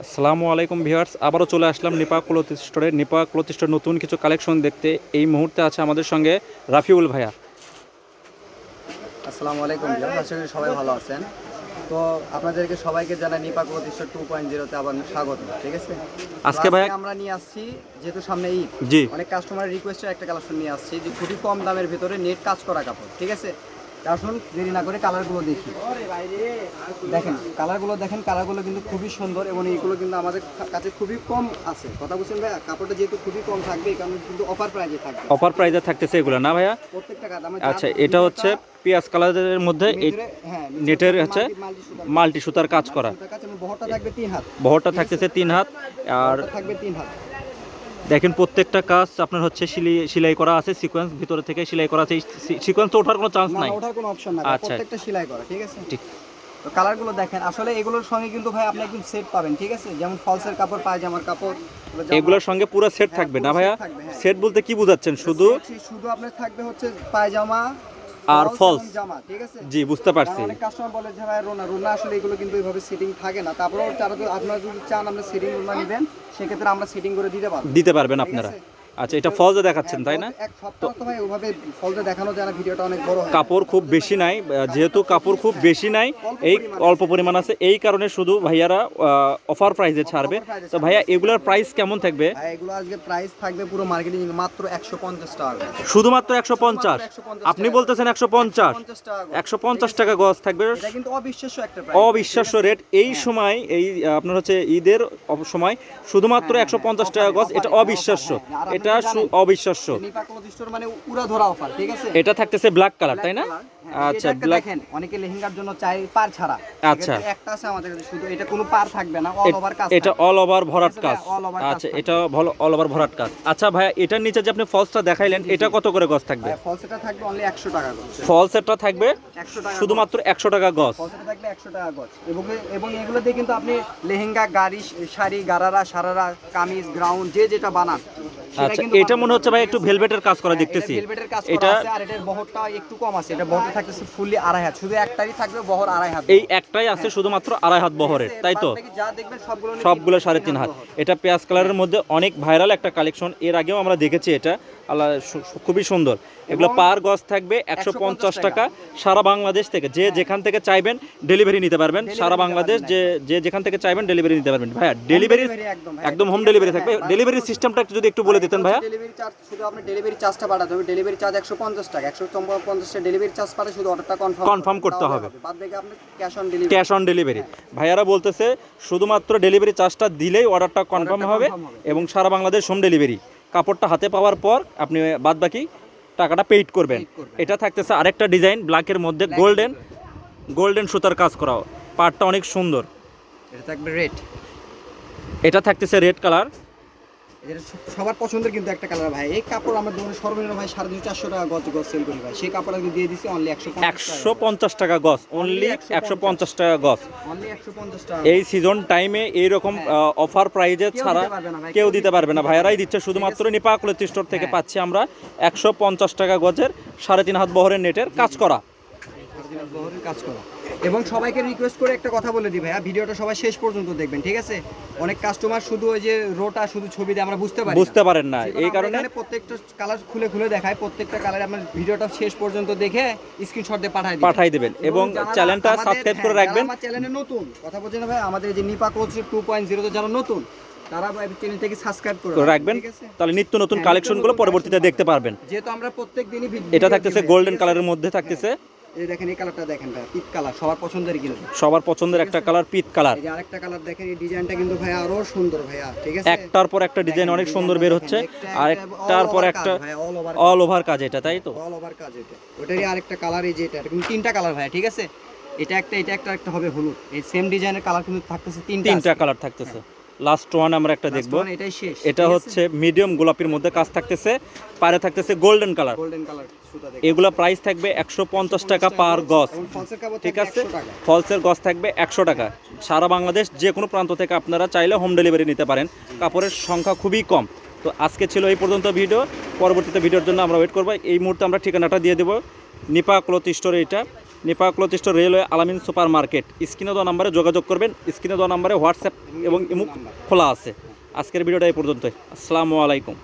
আসসালামু আলাইকুম ভিউয়ার্স আবারও চলে আসলাম নিপা ক্লোথ স্টোরে। নিপা ক্লোথ স্টোর নতুন কিছু কালেকশন দেখতে এই মুহূর্তে আছে আমাদের সঙ্গে রাফিউল ভাইয়া। আসসালামু আলাইকুম আশা করি সবাই ভালো আছেন। তো আপনাদেরকে সবাইকে জানাই নিপাক প্রতিষ্ঠা টু পয়েন্ট জিরোতে আবার স্বাগত ঠিক আছে? আজকে তো ভাইয়া- আমরা নিয়ে আসছি যেহেতু সামনে ঈদ জি। অনেক কাস্টমারের রিকোয়েস্টের একটা কালেকশন নিয়ে আসছি যে খুবই কম দামের ভিতরে নেট কাজ করা কাপড় ঠিক আছে? আসুন দেরি না করে কালারগুলো দেখি। দেখেন কালারগুলো দেখেন কালারগুলো কিন্তু খুবই সুন্দর এবং এইগুলো কিন্তু আমাদের কাছে খুবই কম আছে। কথা বলছেন ভাইয়া? কাপড়টা যেহেতু খুবই কম থাকবে এই কারণে কিন্তু অফার প্রাইজে থাকবে। অফার প্রাইজে থাকতেছে এগুলো না ভাইয়া? প্রত্যেকটা আচ্ছা এটা হচ্ছে পেঁয়াজ কালারের মধ্যে এই হ্যাঁ নেটের হচ্ছে মাল্টি সুতার কাজ। করা। বহরটা থাকবে তিন হাত। বহরটা থাকতেছে তিন হাত আর থাকবে তিন হাত। দেখেন প্রত্যেকটা কাজ আপনার হচ্ছে সিলাই করা আছে সিকোয়েন্স ভিতরে থেকে সেলাই করা আছে সিকোয়েন্স ওঠার কোনো চান্স নাই। ওঠার কোনো অপশন না আচ্ছা। প্রত্যেকটা সেলাই করা ঠিক আছে? ঠিক। তো কালারগুলো দেখেন আসলে এগুলোর সঙ্গে কিন্তু ভাই আপনি একদম সেট পাবেন ঠিক আছে? যেমন ফলসের কাপড় পায়জামার কাপড় এগুলোর সঙ্গে পুরো সেট হ্যাঁ, থাকবে না ভাইয়া? হ্যাঁ। সেট বলতে কি বোঝাচ্ছেন? শুধু শুধু আপনার থাকবে হচ্ছে পায়জামা আর আছে? জি বুঝতে পারছি। অনেক কাস্টমার বলে যে ভাই রোনা রোনা আসলে এগুলো কিন্তু এইভাবে সেটিং থাকে না। তারপরেও তারা আপনারা যদি চান আমরা সেটিং রোনা নেবেন সেক্ষেত্রে আমরা সেটিং করে দিতে পারব। দিতে পারবেন আপনারা? আচ্ছা এটা ফলজে দেখাচ্ছেন তাই না? এক সপ্তাহ তো ভাই ওভাবে ফলতে দেখানো যায় না ভিডিওটা অনেক বড় কাপড় খুব বেশি নাই যেহেতু কাপড় খুব বেশি নাই এই অল্প পরিমাণ আছে এই কারণে শুধু ভাইয়ারা অফার প্রাইসে ছাড়বে। তো ভাইয়া এগুলোর প্রাইস কেমন থাকবে? এগুলো আজকে প্রাইস থাকবে পুরো মার্কেটিং মাত্র একশো পঞ্চাশ টাকা শুধুমাত্র একশো পঞ্চাশ? 150 আপনি বলতেছেন একশো পঞ্চাশ? 150 টাকা একশো পঞ্চাশ টাকা গজ থাকবে। এটা কিন্তু অবিশ্বাস্য একটা প্রাইস অবিশ্বাস্য রেট এই সময় এই আপনার হচ্ছে ঈদের সময় শুধুমাত্র একশো পঞ্চাশ টাকা গজ এটা অবিশ্বাস্য। এটা অবিশ্বাস্য। মানে এটা থাকতেছে ব্ল্যাক কালার তাই না? হ্যাঁ, আচ্ছা ব্ল্যাক দেখেন অনেকে লেহেঙ্গার জন্য চাই পার ছাড়া। আচ্ছা। একটা আছে আমাদের কাছে শুধু এটা কোনো পার থাকবে না অল ওভার কাজ এটা অল ওভার ভরাট কাজ আচ্ছা এটা ভালো অল ওভার ভরাট কাজ আচ্ছা ভাইয়া এটার নিচে যে আপনি ফলসটা দেখাইলেন এটা কত করে গজ থাকবে? ফলসেটা থাকবে অনলি একশো টাকা গজ। ফলসেরটা থাকবে একশো টাকা শুধুমাত্র একশো টাকা গজ। ফলসেটা থাকবে একশো টাকা গজ। এবং এবং এগুলো দিয়ে কিন্তু আপনি লেহেঙ্গা গাড়ি শাড়ি গারারা সারারা কামিজ গ্রাউন্ড যে যেটা বানান আচ্ছা এটা মনে হচ্ছে ভাই একটু ভেলভেটের কাজ করা হ্যাঁ, দেখতেছি। এটা কাজ করা এটা আর এটার বহরটা একটু কম আছে। এটা বহরটা থাকতেছে ফুললি আড়াই হাত। শুধু একটাই থাকবে বহর আড়াই হাত এই একটাই আছে শুধুমাত্র আড়াই হাত বহরের তাই তো? যা দেখবেন সবগুলো সবগুলো সাড়ে তিন হাত এটা পেঁয়াজ কালারের মধ্যে অনেক ভাইরাল একটা কালেকশন। এর আগেও আমরা দেখেছি এটা। আল্লাহ খুবই সুন্দর। এগুলো পার গজ থাকবে একশো পঞ্চাশ টাকা। সারা বাংলাদেশ থেকে যে যেখান থেকে চাইবেন ডেলিভারি নিতে পারবেন। সারা বাংলাদেশ যে যে যেখান থেকে চাইবেন ডেলিভারি নিতে পারবেন। ভাইয়া ডেলিভারি একদম, হোম ডেলিভারি থাকবে। হ্যাঁ, ডেলিভারি সিস্টেমটা একটু যদি একটু বলে দিতেন ভাইয়া। ডেলিভারি চার্জ শুধু আপনি ডেলিভারি চার্জটা পাঠাতে হবে। ডেলিভারি চার্জ একশো পঞ্চাশ টাকা। একশো পঞ্চাশটা ডেলিভারি চার্জ পাঠাতে শুধু অর্ডারটা কনফার্ম Confirm করতে হবে। বাদ বাকি আপনি cash on delivery cash on delivery ভাইয়ারা বলতেছে শুধুমাত্র ডেলিভারি চার্জটা দিলেই অর্ডারটা কনফার্ম হবে। এবং সারা বাংলাদেশ হোম ডেলিভারি কাপড়টা হাতে পাওয়ার পর আপনি বাদ বাকি টাকাটা পেইড করবেন। এটা থাকতেছে আরেকটা ডিজাইন ব্ল্যাকের মধ্যে গোল্ডেন গোল্ডেন সুতার। কাজ করাও পাটটা অনেক সুন্দর। এটা থাকবে রেড এটা থাকতেছে রেড কালার এটা সবার পছন্দের কিন্তু একটা কালার ভাই। এই কাপড় আমরা দোকানে সর্বনিম্ন ভাই সাড়ে দুশো চারশো টাকা গজ গজ সেল করি ভাই। সেই কাপড় আমি দিয়ে দিচ্ছি অনলি একশো একশো পঞ্চাশ টাকা গজ অনলি একশো পঞ্চাশ। টাকা গজ। অনলি একশো পঞ্চাশ টাকা এই সিজন টাইমে এইরকম অফার প্রাইজে ছাড়া কেউ দিতে পারবে না। ভাইয়ারাই দিচ্ছে শুধুমাত্র নিপাকুলের স্টোর থেকে হ্যাঁ। পাচ্ছি আমরা একশো পঞ্চাশ টাকা গজের সাড়ে তিন হাত বহরের নেটের কাজ করা। কাজ করা। এবং সবাইকে রিকোয়েস্ট করে একটা কথা বলে দিই ভাইয়া ভিডিওটা সবাই শেষ পর্যন্ত দেখবেন ঠিক আছে? অনেক কাস্টমার শুধু ওই যে রোটা শুধু ছবি দিয়ে আমরা বুঝতে পারি বুঝতে পারেন না। এই কারণে প্রত্যেকটা কালার খুলে খুলে দেখায় প্রত্যেকটা কালার আপনার ভিডিওটা শেষ পর্যন্ত দেখে স্ক্রিনশট দিয়ে পাঠাই দিবেন পাঠাই দেবেন এবং চ্যানেলটা সাবস্ক্রাইব করে হ্যাঁ, রাখবেন। আমার চ্যানেলে নতুন কথা বলছেন ভাই আমাদের যে নিপা কোচ টু পয়েন্ট জিরোতে যারা নতুন তারা চ্যানেলটাকে সাবস্ক্রাইব করে রাখবেন? তাহলে নিত্য নতুন হ্যাঁ, কালেকশনগুলো পরবর্তীতে দেখতে পারবেন। যেহেতু আমরা প্রত্যেক দিনই এটা থাকতেছে গোল্ডেন কালারের মধ্যে থাকতেছে। এই দেখেন এই কালারটা দেখেন ভাই পিট কালার সবার পছন্দের কিন্তু। সবার পছন্দের একটা কালার পিত কালার এই যে আরেকটা কালার দেখেন এই ডিজাইনটা কিন্তু ভাই আরও সুন্দর ভাইয়া ঠিক আছে? একটার পর একটা ডিজাইন অনেক সুন্দর বের হচ্ছে। আর দেখেন, একটার পর একটা অল ওভার কাজ। এটা তাই তো? অল ওভার কাজ এটা। ওটারই আরেকটা কালার এই যে এটা তিনটা কালার ভাই ঠিক আছে? এটা একটা এটা একটা একটা হবে হলুদ। এই সেম ডিজাইনের কালার কিন্তু থাকতেছে তিনটা তিনটা কালার থাকতেছে। লাস্ট ওয়ান আমরা একটা দেখব। এটা হচ্ছে মিডিয়াম গোলাপির মধ্যে কাজ থাকতেছে। পারে থাকতেছে গোল্ডেন কালার গোল্ডেন কালার এগুলা প্রাইস থাকবে একশো পঞ্চাশ টাকা পার গজ। কাপড় ঠিক আছে? ফলসের গজ থাকবে একশো টাকা। সারা বাংলাদেশ যে কোনো প্রান্ত থেকে আপনারা চাইলে হোম ডেলিভারি নিতে পারেন। কাপড়ের সংখ্যা খুবই কম। তো আজকে ছিল এই পর্যন্ত ভিডিও পরবর্তীতে ভিডিওর জন্য আমরা ওয়েট করব। এই মুহূর্তে আমরা ঠিকানাটা দিয়ে দেবো। নিপা ক্লথ স্টোরে এটা নিপা ক্লচিস্ট রেলওয়ে আলামিন সুপার মার্কেট স্ক্রিনে দেওয়া নাম্বারে যোগাযোগ করবেন, স্ক্রিনে দেওয়া নাম্বারে হোয়াটসঅ্যাপ এবং ইমুক খোলা আছে। আজকের ভিডিওটা এই পর্যন্তই। আসসালামু আলাইকুম।